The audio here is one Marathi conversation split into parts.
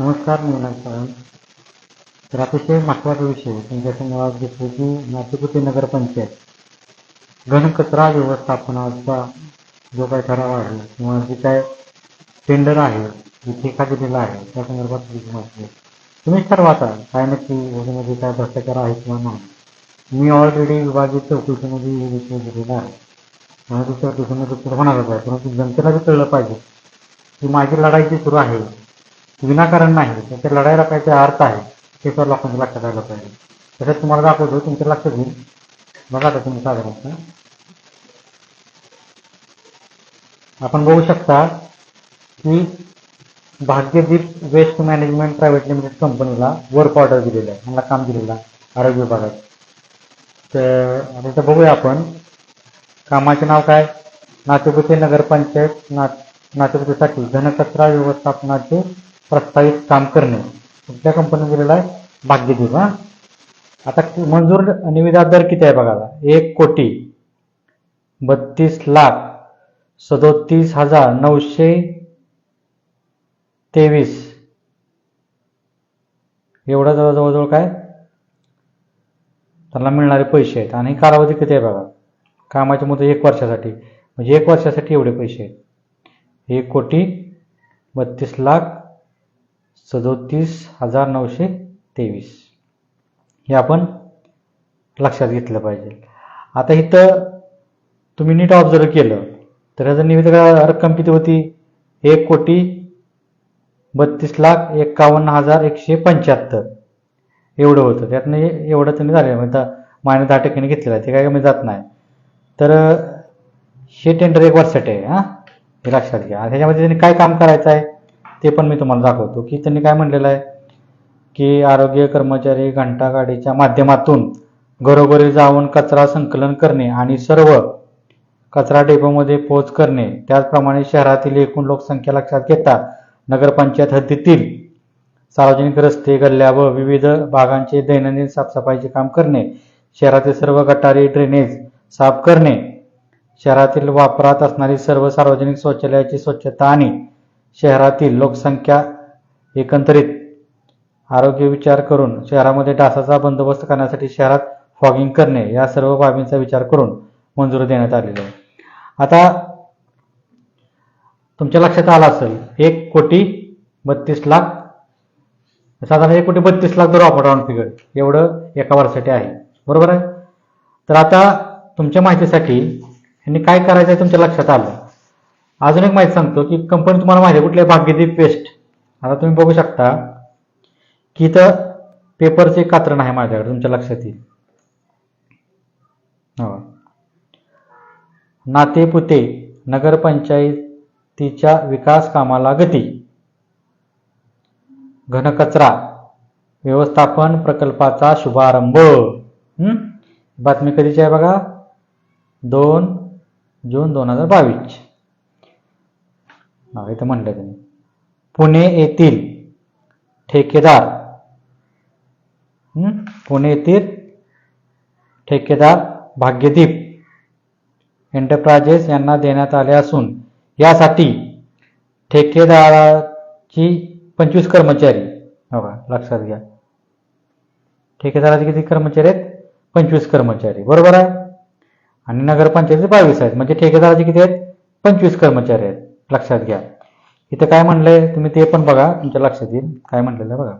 नमस्कार मी तर अतिशय महत्त्वाचा विषय तुमच्यासमोर आज घेतले की नातेपुते नगरपंचायत घनकचरा व्यवस्थापनाचा जो काही ठराव आहे किंवा जे काय टेंडर आहे जे ठेका दिलेला आहे त्या संदर्भात तुमची माहिती आहे. तुम्हीच ठरवा आता काय नक्की योजनेमध्ये काय भ्रष्टाचार आहे किंवा नाही. मी ऑलरेडी विभागीय चौकशीमध्ये हे विषय दिलेला आहे. माझ्या चौकशीमध्ये उत्तर होणारच आहे परंतु जनतेला कळलं पाहिजे की माझी लढाई जी सुरू आहे विनाकारण नाही. त्यांच्या लढायला लढाईला अर्थ आहे. ते तर लोकांच्या लक्षात आलं पाहिजे. तसंच तुम्हाला दाखवतो तुमच्या लक्षात घेऊन बघा आता तुम्ही साधारणतः. आपण बघू शकता की Bhagyadeep waste management private limited कंपनीला वर्क ऑर्डर दिलेलं आहे. मला काम दिलेलं आहे. आरोग्य विभागात. तर आता इथं बघूया आपण. कामाचे नाव काय? नातेपुते नगरपंचायत ना नातेपुतेसाठी घनकचरा व्यवस्थापनाचे प्रस्तावित काम करणे. कुठल्या कंपनी दिलेला आहे? भाग्यदीप हा? आता मंजूर निविदा दर किती आहे बघा एक कोटी बत्तीस लाख सदोतीस हजार नऊशे तेवीस. एवढा जवळ जवळजवळ काय? त्यांना मिळणारे पैसे आहेत. आणि कालावधी किती आहे बघा? कामाची मुदत एक वर्षासाठी. म्हणजे एक वर्षासाठी एवढे पैसे आहेत. एक कोटी बत्तीस लाख सदोतीस हजार नऊशे तेवीस. हे आपण लक्षात घेतलं पाहिजे. आता इथं तुम्ही नीट ऑब्झर्व केलं तर ह्याचं निवेदक रक्कम किती होती? एक कोटी बत्तीस लाख एकावन्न हजार एकशे पंच्याहत्तर. एवढं होतं. त्यातनं एवढं त्यांनी झालेलं म्हणजे मायने दहा टक्क्याने घेतलेलं आहे. ते काय कमी जात नाही. तर हे टेंडर एक वर्षासाठी आहे हां? हे लक्षात घ्या. त्याच्यामध्ये ह्याच्यामध्ये त्यांनी काय काम करायचं आहे? ते पण मी तुम्हाला दाखवतो की त्यांनी काय म्हणलेलं आहे? की आरोग्य कर्मचारी घंटागाडीच्या माध्यमातून घरोघरी जाऊन कचरा संकलन करणे आणि सर्व कचरा डेपोमध्ये पोच करणे त्याचप्रमाणे शहरातील एकूण लोकसंख्या लक्षात घेता नगरपंचायत हद्दीतील सार्वजनिक रस्ते गल्ल्या व विविध भागांचे दैनंदिन साफसफाईचे काम करणे शहरातील सर्व गटारी ड्रेनेज साफ करणे शहरातील वापरात असणारी सर्व सार्वजनिक शौचालयाची स्वच्छता आणि शहरातील लोकसंख्या एकंदरीत आरोग्य विचार करून शहरामध्ये डासाचा बंदोबस्त करण्यासाठी शहरात फॉगिंग करणे या सर्व बाबींचा विचार करून मंजुरी देण्यात आलेली आहे. आता तुमच्या लक्षात आलं असेल एक कोटी बत्तीस लाख साधारण एक कोटी बत्तीस लाख जर आपण राऊंड फिगर एवढं एका वर्षासाठी आहे. बरोबर आहे? तर आता तुमच्या माहितीसाठी यांनी काय करायचं आहे तुमच्या लक्षात आलं? अजून एक माहिती सांगतो की कंपनी तुम्हाला माहिती आहे भाग्यदी भाग्यदीप पेस्ट आता तुम्ही बघू शकता की इथं पेपरचे कात्रण आहे माझ्याकडे तुमच्या लक्षात येईल. हो. नातेपुते नगरपंचायतीच्या विकास कामाला गती. घनकचरा व्यवस्थापन प्रकल्पाचा शुभारंभ. बातमी कधीची आहे बघा? दोन जून दोन हजार बावीस नाव इथं म्हणलं त्यांनी. पुणे येथील ठेकेदार पुणे येथील ठेकेदार भाग्यदीप एंटरप्राइजेस यांना देण्यात आले असून यासाठी ठेकेदाराची पंचवीस कर्मचारी हो का? लक्षात घ्या. ठेकेदाराचे किती कर्मचारी आहेत? पंचवीस कर्मचारी. बरोबर आहे? आणि नगरपंचायतीचे बावीस आहेत. म्हणजे ठेकेदाराचे किती आहेत? पंचवीस कर्मचारी आहेत. लक्षात घ्या. इथं काय म्हणलंय तुम्ही ते पण बघा तुमच्या लक्षात येईल. काय म्हणलेलं बघा.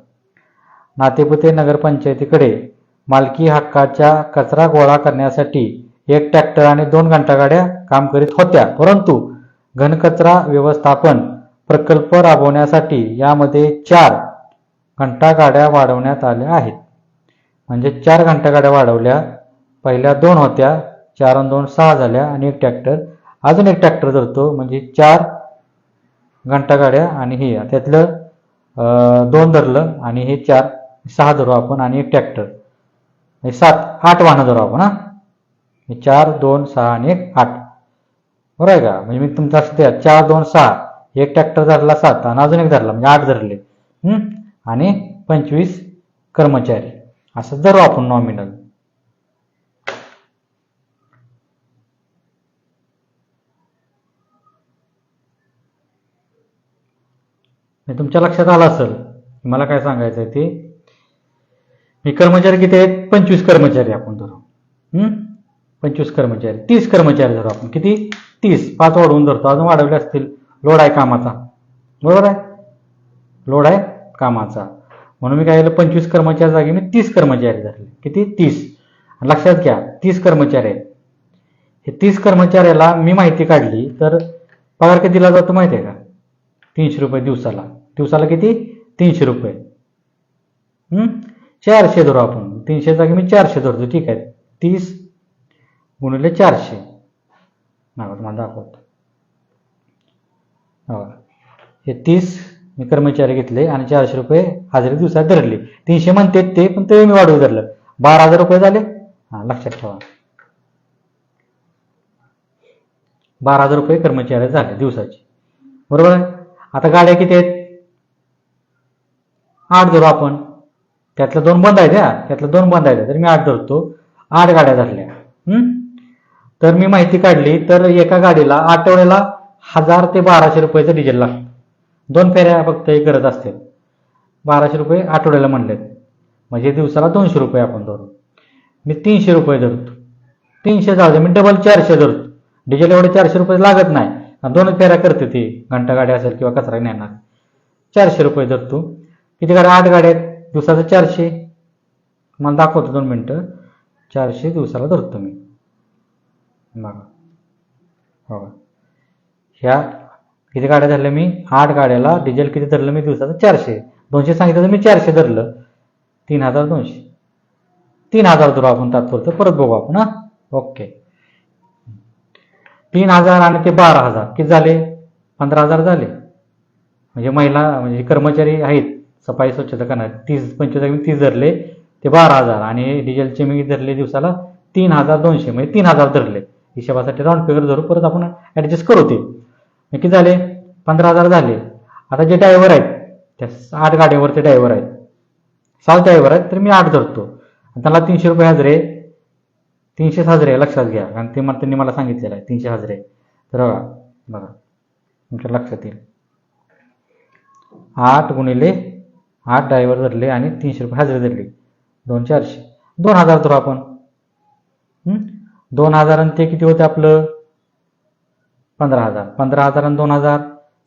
नातेपुते नगरपंचायतीकडे मालकी हक्काच्या कचरा गोळा करण्यासाठी एक ट्रॅक्टर आणि दोन घंटागाड्या काम करीत होत्या. परंतु घनकचरा व्यवस्थापन प्रकल्प राबवण्यासाठी यामध्ये चार घंटागाड्या वाढवण्यात आल्या आहेत. म्हणजे चार घंटागाड्या वाढवल्या. पहिल्या दोन होत्या चार आणि दोन सहा झाल्या आणि एक ट्रॅक्टर. अजून एक ट्रॅक्टर धरतो म्हणजे चार घंटागाड्या आणि हे त्यातलं दोन धरलं आणि हे चार सहा धरू आपण आणि एक ट्रॅक्टर. हे सात आठ वाहनं धरू आपण हा. हे चार दोन सहा आणि एक आठ. बरोबर आहे का? म्हणजे मी तुमचं असं द्या चार दोन सहा. एक ट्रॅक्टर धरला सात आणि अजून एक धरला म्हणजे आठ धरले. आणि पंचवीस कर्मचारी. असं धरू आपण नॉमिनल तुमच्या लक्षात आलं असेल. मला काय सांगायचं आहे ते? मी कर्मचारी किती आहेत? पंचवीस कर्मचारी आपण धरू. पंचवीस कर्मचारी. तीस कर्मचारी धरू आपण. किती? तीस. पाच वाढवून धरतो. अजून वाढवले असतील. लोड आहे कामाचा. बरोबर आहे? लोड आहे कामाचा. म्हणून मी काय केलं? पंचवीस कर्मचारी जागी मी तीस कर्मचारी धरले. किती? तीस. लक्षात घ्या तीस कर्मचारी आहेत. हे तीस कर्मचाऱ्याला मी माहिती काढली तर पगार किती दिला जातो माहिती आहे का? तीनशे रुपये दिवसाला. दिवसाला किती? तीनशे रुपये. चारशे धरू आपण. तीनशे जागी मी चारशे धरतो. ठीक आहे. तीस गुणिले चारशे. नाव तुम्हाला दाखवतो. हो हे तीस मी कर्मचारी घेतले आणि चारशे रुपये हजेरी दिवसात धरले. तीनशे म्हणते ते पण ते मी वाढवून धरलं. बारा हजार रुपये झाले. हां लक्षात ठेवा. बारा हजार रुपये कर्मचारी झाले दिवसाचे. बरोबर आहे? आता गाड्या किती आहेत? आठ धरू आपण. त्यातल्या दोन बंद आहेत हा. त्यातल्या दोन बंद आहेत. तर मी आठ धरतो. आठ गाड्या धरल्या. तर मी माहिती काढली तर एका गाडीला आठवड्याला हजार ते बाराशे रुपयाचं डिझेल लागतं. दोन फेऱ्या फक्त हे करत असते बाराशे रुपये आठवड्याला म्हणलेत. म्हणजे दिवसाला दोनशे रुपये आपण धरू. मी तीनशे रुपये धरतो. तीनशे जाऊ दे मी डबल चारशे धरतो. डिझेल एवढे चारशे रुपये लागत नाही. दोनच फेऱ्या करते ती. घंटा गाडी असेल किंवा कचरा नेणार चारशे रुपये धरतो किती गाड्या? आठ गाड्या आहेत. दिवसाचं चारशे. मला दाखवतो दोन मिनटं. चारशे दिवसाला धरतो मी. बघा. हो ह्या किती गाड्या धरल्या मी? आठ गाड्याला डिझेल किती धरलं मी? दिवसाचं चारशे. दोनशे सांगितलं तर मी चारशे धरलं. तीन हजार दोनशे. तीन हजार धरू आपण तात्पुरतं. परत बघू आपण हा. ओके. तीन हजार आणि ते बारा हजार. किती झाले? पंधरा हजार झाले. म्हणजे महिला म्हणजे कर्मचारी आहेत. सफाई स्वच्छता करणार. तीस पंचवीस मी तीस धरले ते बारा हजार. आणि डिझेलचे मी धरले दिवसाला तीन हजार दोनशे. म्हणजे तीन हजार धरले. हिशेबासाठी राऊंड फिगर धरू परत आपण ॲडजस्ट करू ते. मग किती झाले? पंधरा हजार झाले. आता जे ड्रायव्हर आहेत त्या आठ गाड्यावरचे ड्रायव्हर आहेत. सात ड्रायव्हर आहेत तर मी आठ धरतो. आणि त्याला तीनशे रुपये हजरे. तीनशेच हजरे आहे लक्षात घ्या. कारण ते मला त्यांनी मला सांगितलेलं आहे तीनशे हजरे. तर बघा बघा. तुमच्या लक्षात येईल. आठ गुणिले आठ ड्रायव्हर धरले आणि तीनशे रुपये हजरे धरले. दोन चारशे. दोन हजार धरू आपण. दोन हजार आणि ते किती होते आपलं? पंधरा हजार. पंधरा हजार आणि दोन हजार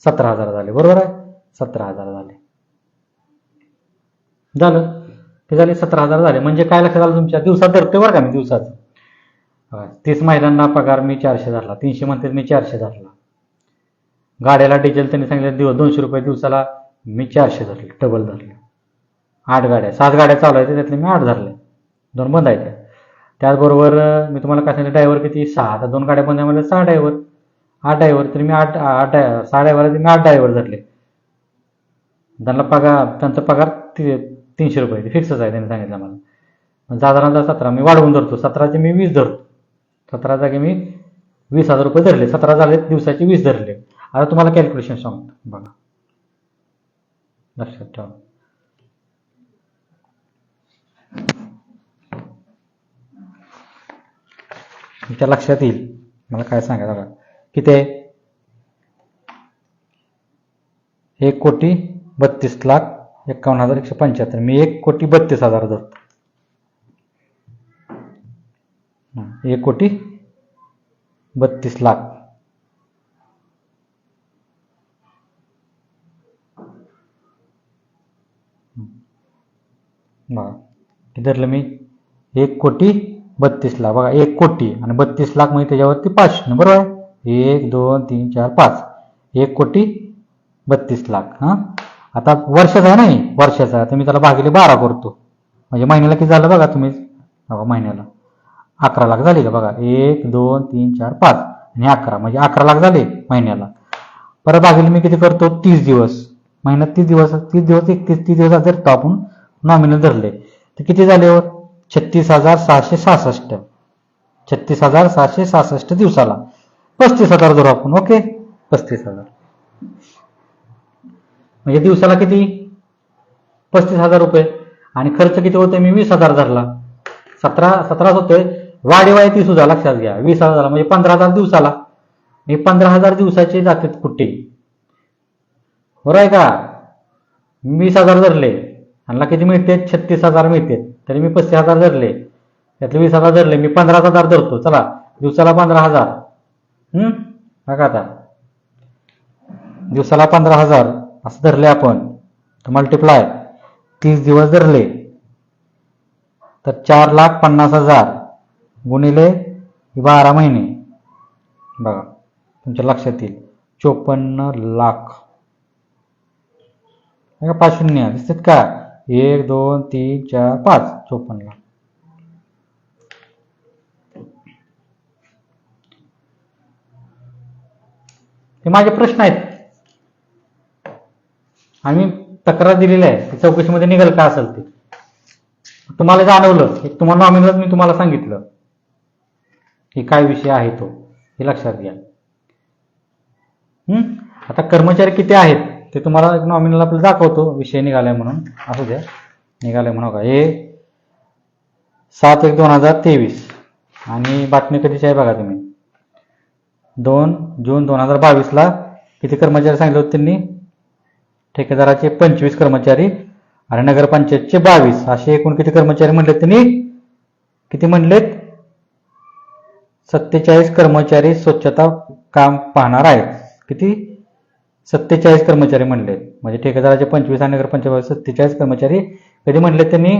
सतरा हजार झाले. बरोबर आहे? सतरा हजार झाले. झालं? ते झाले सतरा हजार झाले. म्हणजे काय लक्षात आलं तुमच्या? दिवसात धरते बरं का मी दिवसाचं? तीस महिलांना पगार मी चारशे धरला. तीनशे म्हणते मी चारशे धरला. गाड्याला डिझेल त्यांनी सांगितलं दिवस दोनशे रुपये दिवसाला मी चारशे धरले डबल धरले. आठ गाड्या सात गाड्या चालू आहेत त्यातले मी आठ धरले. दोन बंद आहेत. त्याचबरोबर मी तुम्हाला काय सांगितलं ड्रायव्हर किती? सहा. आता दोन गाड्या बंद आहे म्हणजे सहा ड्रायव्हर आठ ड्रायव्हर तर मी आठ आठ ड्राय- सहा ड्रायव्हर मी आठ ड्रायव्हर धरले. त्यांना पगार त्यांचा पगार ती तीनशे रुपये फिक्सच आहे त्यांनी सांगितलं मला. साधारणतः सतरा मी वाढवून धरतो. सतराचे मी वीस धरतो. सतरा जागी मी वीस हजार रुपये धरले. सतरा झाले दिवसाचे वीस धरले. आता तुम्हाला कॅल्क्युलेशन सांगतो. बघा. लक्षात ठेवा. तुमच्या लक्षात येईल. मला काय सांगायचं बघा. किती आहे? एक कोटी बत्तीस लाख एकावन्न हजार एकशे पंच्याहत्तर. मी एक कोटी बत्तीस हजार धरतो. एक कोटी बत्तीस लाख. बघा किती धरलं मी? एक कोटी बत्तीस लाख. बघा एक कोटी आणि बत्तीस लाख म्हणजे त्याच्यावरती पाचशे बरोबर? आहे एक दोन तीन चार पाच. एक कोटी बत्तीस लाख हां? आता वर्षाचा आहे नाही वर्षाचा. आता मी त्याला भागिले बारा करतो. म्हणजे महिन्याला किती झालं बघा तुम्ही? बघा महिन्याला. अकरा लाख झाले का बघा. एक दोन तीन चार पाच. आणि अकरा म्हणजे अकरा लाख झाले महिन्याला. परत भागिले मी किती करतो? तीस दिवस. महिन्यात तीस दिवस तीस दिवस एकतीस तीस दिवस धरतो आपण नॉमिनल धरले तर किती झाले हो? छत्तीस हजार सहाशे सहासष्ट. छत्तीस हजार सहाशे सहासष्ट दिवसाला. पस्तीस हजार धरू आपण ओके? पस्तीस हजार. म्हणजे दिवसाला किती? पस्तीस हजार रुपये. आणि खर्च किती होतोय? मी वीस हजार धरला. सतरा सतराच होतोय. वाढीवाय ती सुद्धा लक्षात घ्या. वीस हजार झाला म्हणजे पंधरा हजार दिवसाला. मी पंधरा हजार दिवसाचे जातात कुठे? बरोबर आहे का? वीस हजार धरले ह्यांना किती मिळते छत्तीस हजार मिळते. तरी मी पस्तीस हजार धरले. त्यातले वीस हजार धरले मी पंधरा हजार धरतो. चला दिवसाला पंधरा हजार. हम्म? बघा आता. दिवसाला पंधरा हजार असं धरले आपण. तर मल्टिप्लाय तीस दिवस धरले. तर चार लाख पन्नास हजार. गुणिले बारा महिने. बघा तुमच्या लक्षात येईल. चोपन्न लाख. का पाच शून्य दिसतात का? एक दोन तीन चार पाच. चोपन्न लाख. हे माझे प्रश्न आहेत. आम्ही तक्रार दिलेली आहे. ती चौकशीमध्ये निघाल का असेल ते? तुम्हाला जाणवलं. एक तुम्हाला नॉमिनल मी तुम्हाला सांगितलं. हे काय विषय आहे तो? हे लक्षात घ्या. आता कर्मचारी किती आहेत ते तुम्हाला एक नॉमिनल आपल्याला दाखवतो. विषय निघालाय म्हणून. असू द्या. निघालाय म्हणू का हे सात एक दोन हजार तेवीस. आणि बातमी कधीची आहे बघा तुम्ही? दोन जून दोन हजार बावीसला किती कर्मचारी सांगितले होते त्यांनी? ठेकेदाराचे पंचवीस कर्मचारी आणि नगरपंचायतचे बावीस. असे एकूण किती कर्मचारी म्हणलेत त्यांनी? किती म्हणलेत? सत्तेचाळीस कर्मचारी स्वच्छता काम पाहणार आहेत. किती? सत्तेचाळीस कर्मचारी म्हणले. म्हणजे ठेकेदाराचे पंचवीस आणि नगरपंचायत सत्तेचाळीस कर्मचारी. कधी म्हणले त्यांनी?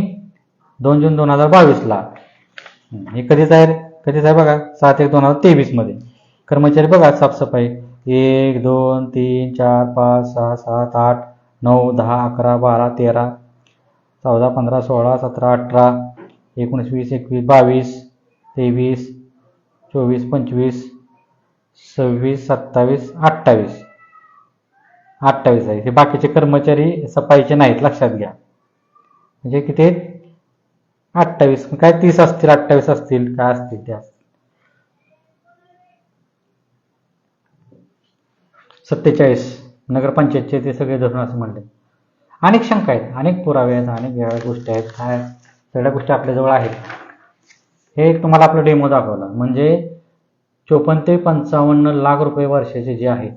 दोन जून दोन हजार बावीसला. हे कधीच आहे? कधीच आहे बघा. सात एक दोन हजार तेवीसमध्ये कर्मचारी बघा साफसफाई. एक दोन तीन चार पाच सहा सात आठ नऊ दहा अकरा बारा तेरा चौदा पंधरा सोळा सतरा अठरा एकोणीस वीस एकवीस बावीस तेवीस चोवीस पंचवीस सव्वीस सत्तावीस अठ्ठावीस. अठ्ठावीस आहे. हे बाकीचे कर्मचारी सफाईचे नाहीत लक्षात घ्या. म्हणजे किती? अठ्ठावीस. काय तीस असतील अठ्ठावीस असतील काय असतील त्या सत्तेचाळीस. नगरपंचायतचे ते सगळे धरून असं म्हणले. अनेक शंका आहेत. अनेक पुरावे आहेत अनेक वेगळ्या गोष्टी आहेत. काय सगळ्या गोष्टी आपल्याजवळ आहेत. हे एक तुम्हाला आपलं डेमो दाखवला. म्हणजे चोपन्न ते पंचावन्न लाख रुपये वर्षाचे जे आहेत.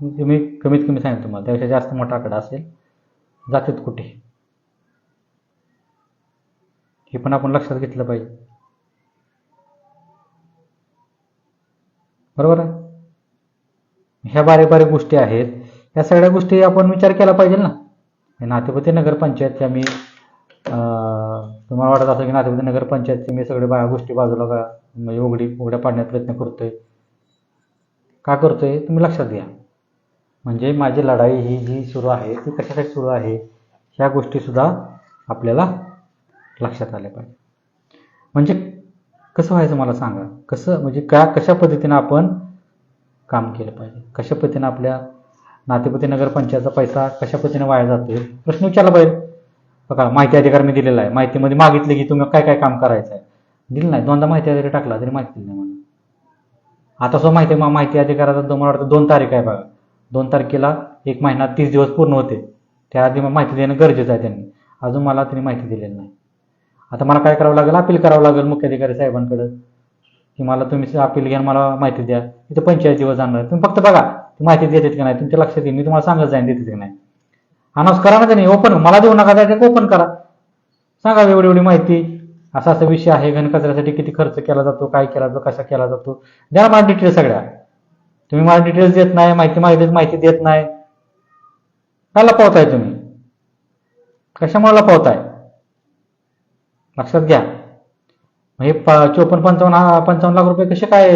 तुम्ही कमीत कमी सांगेन तुम्हाला. त्यापेक्षा जास्त मोठा आकडा असेल. जातात कुठे? हे पण आपण लक्षात घेतलं पाहिजे. बरोबर आहे? ह्या बारीक बारीक गोष्टी आहेत. या सगळ्या गोष्टी आपण विचार केला पाहिजे ना. नातेपती नगरपंचायतच्या मी तुम्हाला वाटत असं की नातेपती नगरपंचायतचे मी सगळे बा गोष्टी बाजूला का म्हणजे उघडी उघड्या पाडण्याचा प्रयत्न करतोय. का करतोय? तुम्ही लक्षात घ्या. म्हणजे माझी लढाई ही जी सुरू आहे ती कशासाठी सुरू आहे ह्या गोष्टीसुद्धा आपल्याला लक्षात आल्या पाहिजे. म्हणजे कसं व्हायचं मला सांगा? कसं म्हणजे का कशा पद्धतीनं आपण काम केलं पाहिजे? कशा पद्धतीनं आपल्या नातेपती नगरपंचायतचा पैसा कशा पद्धतीने वाया जातोय? प्रश्न विचारला पाहिजे. बघा माहिती अधिकार मी दिलेला आहे. माहितीमध्ये मागितले की तुम्ही काय काय काम करायचं आहे दिलं नाही. दोनदा माहिती अधिकार टाकला तरी माहिती दिली नाही मला. आता सो माहिती मा- माहिती अधिकाराचा मला वाटतं दोन तारीख आहे बघा. दोन तारखेला एक महिना तीस दिवस पूर्ण होते. त्याआधी मग माहिती देणं गरजेचं आहे त्यांनी. अजून मला त्यांनी माहिती दिलेली नाही. आता मला काय करावं लागेल? अपील करावं लागेल मुख्याधिकारी साहेबांकडं. की मला तुम्ही अपील घ्या मला माहिती द्या. इथं पंचायत दिवस जाणार तुम्ही फक्त बघा ती माहिती देतात की नाही. तुमच्या लक्षात येईल. मी तुम्हाला सांगत जाईन देतात की नाही. अनाऊन्स करा ना त्यांनी ओपन मला देऊ नका त्याच्यात ओपन करा. सांगा एवढी एवढी माहिती. असा असा विषय आहे घनकचऱ्यासाठी किती खर्च केला जातो काय केला जातो कसा केला जातो. द्या मला डिटेल्स सगळ्या. तुम्ही मला डिटेल्स देत नाही माहिती माहिती माहिती देत नाही. का लपवताय तुम्ही? कशामुळे लपवताय लक्षात घ्या. हे चोपन्न पंचावन्न पंचावन्न लाख रुपये कसे काय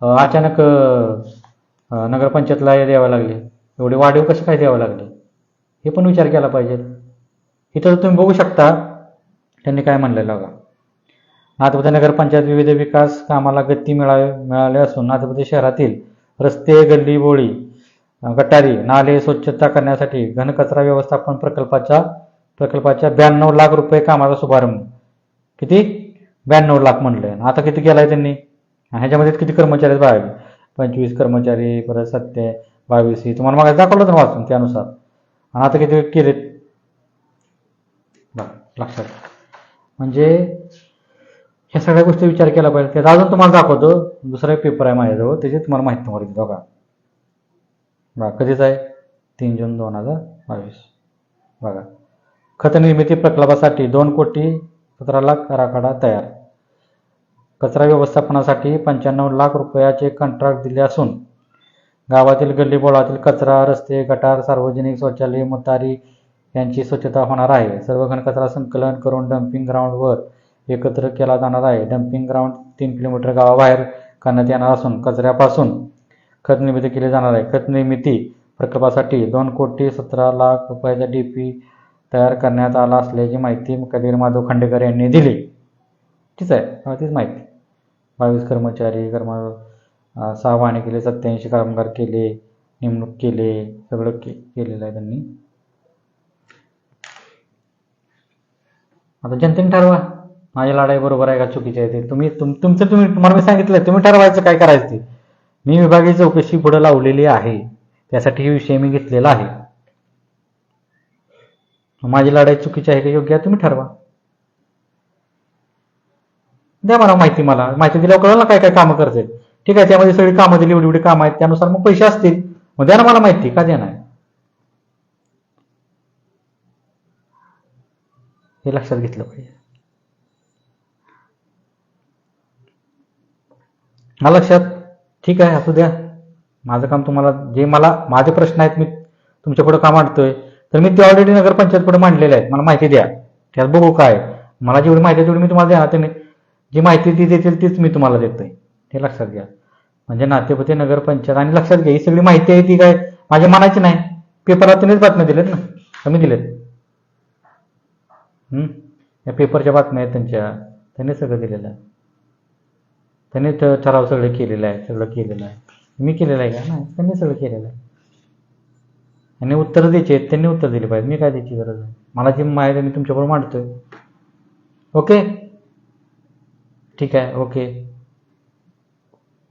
अचानक नगरपंचायतला द्यावे द्यावं लागले? एवढे वाढीव कसे काय द्यावं लागले? हे पण विचार केला पाहिजे. इथं तुम्ही बघू शकता त्यांनी काय म्हणलेलं बघा. नाथपती नगरपंचायत विविध विकास कामाला गती मिळावी मिळाली असून नाथपती शहरातील रस्ते गल्ली बोळी गटारी नाले स्वच्छता करण्यासाठी घनकचरा व्यवस्थापन प्रकल्पाच्या प्रकल्पाच्या ब्याण्णव लाख रुपये कामाचा शुभारंभ. किती? ब्याण्णव लाख म्हणलंय आता किती केलाय त्यांनी? ह्याच्यामध्ये किती कर्मचारी आहेत बावीस पंचवीस कर्मचारी परत सत्य बावीस. तुम्हाला मग दाखवलं होतं वाचून त्यानुसार. आणि आता किती केलेत? लक्षात म्हणजे ह्या सगळ्या गोष्टी विचार केला पाहिजे. त्याचा अजून तुम्हाला दाखवतो. दुसरा एक पेपर आहे माझ्याजवळ. त्याची तुम्हाला माहिती तुम्हाला देतो का? बघा कधीच आहे? तीन जून दोन हजार बावीस. बघा. खत निर्मिती प्रकल्पासाठी दोन कोटी सतरा लाख राखाडा तयार. कचरा व्यवस्थापनासाठी पंच्याण्णव लाख रुपयाचे कंत्राट दिले असून गावातील गल्लीबोळातील कचरा रस्ते गटार सार्वजनिक शौचालय मुतारी यांची स्वच्छता होणार आहे. सर्व घनकचरा संकलन करून डम्पिंग ग्राउंडवर एकत्र केला जाणार आहे. डम्पिंग ग्राउंड तीन किलोमीटर गावाबाहेर करण्यात येणार असून कचऱ्यापासून खत निर्मिती केली जाणार आहे. खत निर्मिती प्रकल्पासाठी दोन कोटी सतरा लाख रुपयाचा डी पी तयार करण्यात आला असल्याची माहिती कबीर माधव खांडेकर यांनी दिली. ठीक आहे. तीच माहिती. बावीस कर्मचारी कर्म सहा वाहने केले सत्याऐंशी कामगार केले नेमणूक केले सगळं के केलेलं आहे त्यांनी. आता जनतेने ठरवा. माझी लढाई बरोबर आहे का चुकीची आहे ते. तुम्ही तुम तुमचं तुम्ही तुम्हाला मी सांगितलं तुम्ही ठरवायचं काय करायचं ते. मी विभागीय चौकशी पुढे लावलेली आहे. त्यासाठी हे विषय मी घेतलेला आहे. माझी लढाई चुकीची आहे का योग्य आहे तुम्ही ठरवा. द्या मला माहिती मला. माहिती दिल्यावर कळलं काय काय कामं करते ठीक आहे त्यामध्ये सगळी कामं दिली एवढी एवढी कामं आहेत त्यानुसार मग पैसे असतील. मग द्या ना मला माहिती का देणार? हे लक्षात घेतलं पाहिजे. मला लक्षात. ठीक आहे असू द्या. माझं काम तुम्हाला जे मला माझे प्रश्न आहेत मी तुमच्यापुढे का मांडतोय तर मी ते ऑलरेडी नगरपंचायत पुढे मांडलेले आहेत. मला माहिती द्या. त्यात बघू काय. मला जेवढी माहिती आहे तेवढी मी तुम्हाला देणार. त्याने जी माहिती ती देतील तीच मी तुम्हाला देतोय. हे लक्षात घ्या. म्हणजे नातेपती नगरपंचायत आणि लक्षात घ्या ही सगळी माहिती आहे ती काय? माझ्या मनाची नाही. पेपरात त्यांनीच बातम्या दिलेत ना? कमी दिलेत. या पेपरच्या बातम्या आहेत त्यांच्या. त्यांनी सगळं दिलेलं आहे. त्यांनी ठराव सगळं केलेलं आहे सगळं केलेलं आहे. मी केलेलं आहे का? नाही त्यांनी सगळं केलेलं आहे. आणि उत्तर द्यायचे आहेत त्यांनी उत्तर दिले पाहिजे. मी काय द्यायची गरज आहे? मला जी माहिती मी तुमच्याबरोबर मांडतोय. ओके? ठीक आहे ओके.